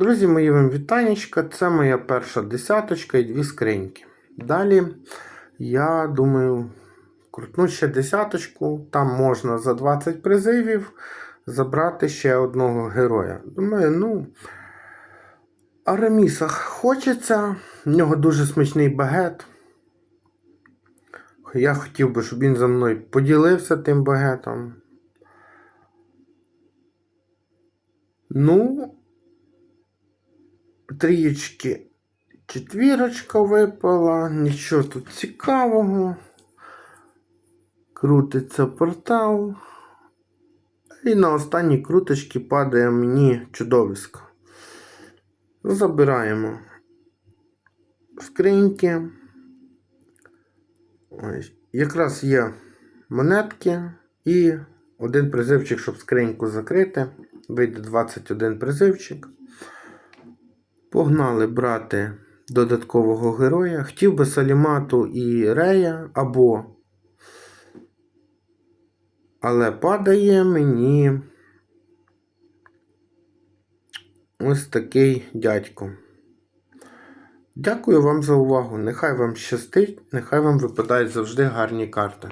Друзі, мої вам вітанечка. Це моя перша десяточка і дві скриньки. Далі, я думаю, крутну ще десяточку. Там можна за 20 призивів забрати ще одного героя. Думаю, ну. Араміса хочеться. В нього дуже смачний багет. Я хотів би, щоб він за мною поділився тим багетом. Ну, трієчки, четвірочка випала, нічого тут цікавого. Крутиться портал. І на останній круточці падає мені чудовисько. Забираємо скриньки. Ось. Якраз є монетки і один призивчик, щоб скриньку закрити. Вийде 21 призивчик. Погнали брати додаткового героя. Хотів би Салімату і Рея або. Але падає мені ось такий дядько. Дякую вам за увагу. Нехай вам щастить, нехай вам випадають завжди гарні карти.